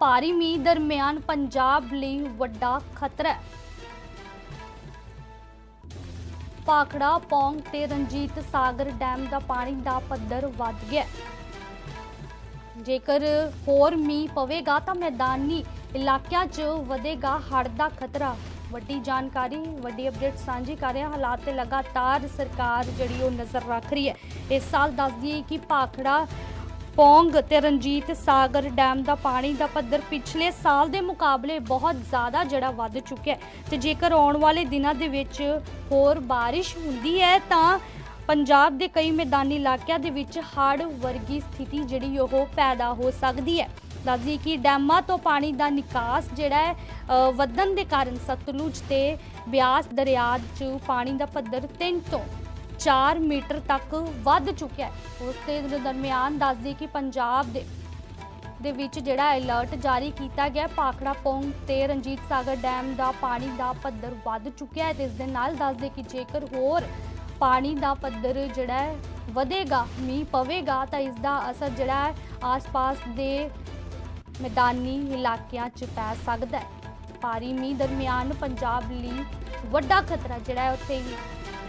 ਭਾਰੀ ਮੀਂਹ ਦਰਮਿਆਨ ਪੰਜਾਬ ਲਈ ਵੱਡਾ ਖਤਰਾ ਹੈ। ਪਾਖੜਾ, ਪੌਂਗ ਤੇ ਰਣਜੀਤ ਸਾਗਰ ਡੈਮ ਦਾ ਪਾਣੀ ਦਾ ਪੱਧਰ ਵੱਧ ਗਿਆ ਜੇਕਰ ਹੋਰ ਮੀਂਹ ਪਵੇਗਾ ਤਾਂ ਮੈਦਾਨੀ ਇਲਾਕਿਆਂ 'ਚ ਵਧੇਗਾ ਹੜ੍ਹ ਦਾ ਖਤਰਾ। ਵੱਡੀ ਜਾਣਕਾਰੀ, ਵੱਡੀ ਅਪਡੇਟ ਸਾਂਝੀ ਕਰ ਰਿਹਾ ਹਾਲਾਤ ਤੇ ਲਗਾਤਾਰ ਸਰਕਾਰ ਜਿਹੜੀ ਉਹ ਨਜ਼ਰ ਰੱਖ ਰਹੀ ਹੈ। ਇਸ ਸਾਲ ਦੱਸਦੀ ਹੈ ਕਿ ਭਾਖੜਾ ਪੌਂਗ ਤੇ ਰਣਜੀਤ ਸਾਗਰ ਡੈਮ ਦਾ ਪਾਣੀ ਦਾ ਪੱਧਰ ਪਿਛਲੇ ਸਾਲ ਦੇ ਮੁਕਾਬਲੇ ਬਹੁਤ ਜ਼ਿਆਦਾ ਜਿਹੜਾ ਵੱਧ ਚੁੱਕਿਆ ਹੈ। ਤੇ ਜੇਕਰ ਆਉਣ ਵਾਲੇ ਦਿਨਾਂ ਦੇ ਵਿੱਚ ਹੋਰ ਬਾਰਿਸ਼ ਹੁੰਦੀ ਹੈ ਤਾਂ ਪੰਜਾਬ ਦੇ ਕਈ ਮੈਦਾਨੀ ਇਲਾਕਿਆਂ ਦੇ ਵਿੱਚ ਹੜ੍ਹ ਵਰਗੀ ਸਥਿਤੀ ਜਿਹੜੀ ਉਹ ਪੈਦਾ ਹੋ ਸਕਦੀ ਹੈ। ਦੱਸਦੀ ਕਿ ਡੈਮਾਂ ਤੋਂ ਪਾਣੀ ਦਾ ਨਿਕਾਸ ਜਿਹੜਾ ਹੈ ਅ, ਵਧਣ ਦੇ ਕਾਰਨ ਸਤਲੁਜ ਤੇ ਬਿਆਸ ਦਰਿਆ 'ਚ ਪਾਣੀ ਦਾ ਪੱਧਰ 3 ਤੋਂ 4 ਮੀਟਰ ਤੱਕ ਵੱਧ ਚੁੱਕਿਆ ਹੈ ਉਸ ਦੇ ਦਰਮਿਆਨ ਦੱਸਦੀ ਕਿ ਪੰਜਾਬ ਦੇ ਦੇ ਵਿੱਚ ਜਿਹੜਾ ਅਲਰਟ ਜਾਰੀ ਕੀਤਾ ਗਿਆ ਹੈ। ਭਾਖੜਾ ਪੌਂਗ ਤੇ ਰਣਜੀਤ ਸਾਗਰ ਡੈਮ ਦਾ ਪਾਣੀ ਦਾ ਪੱਧਰ ਵੱਧ ਚੁੱਕਿਆ ਹੈ ਤੇ ਇਸ ਦੇ ਨਾਲ ਦੱਸਦੇ ਕਿ ਜੇਕਰ ਹੋਰ ਪਾਣੀ ਦਾ ਪੱਧਰ ਜਿਹੜਾ ਹੈ, ਵਧੇਗਾ, ਮੀਂਹ ਪਵੇਗਾ, ਤਾਂ ਇਸ ਦਾ ਅਸਰ ਜਿਹੜਾ ਹੈ, ਆਸ-ਪਾਸ ਦੇ ਮੈਦਾਨੀ ਇਲਾਕਿਆਂ 'ਚ ਪੈ ਸਕਦਾ ਹੈ ਭਾਰੀ ਮੀਂਹ ਦਰਮਿਆਨ ਪੰਜਾਬ ਲਈ ਵੱਡਾ ਖਤਰਾ ਜਿਹੜਾ ਹੈ, ਉੱਥੇ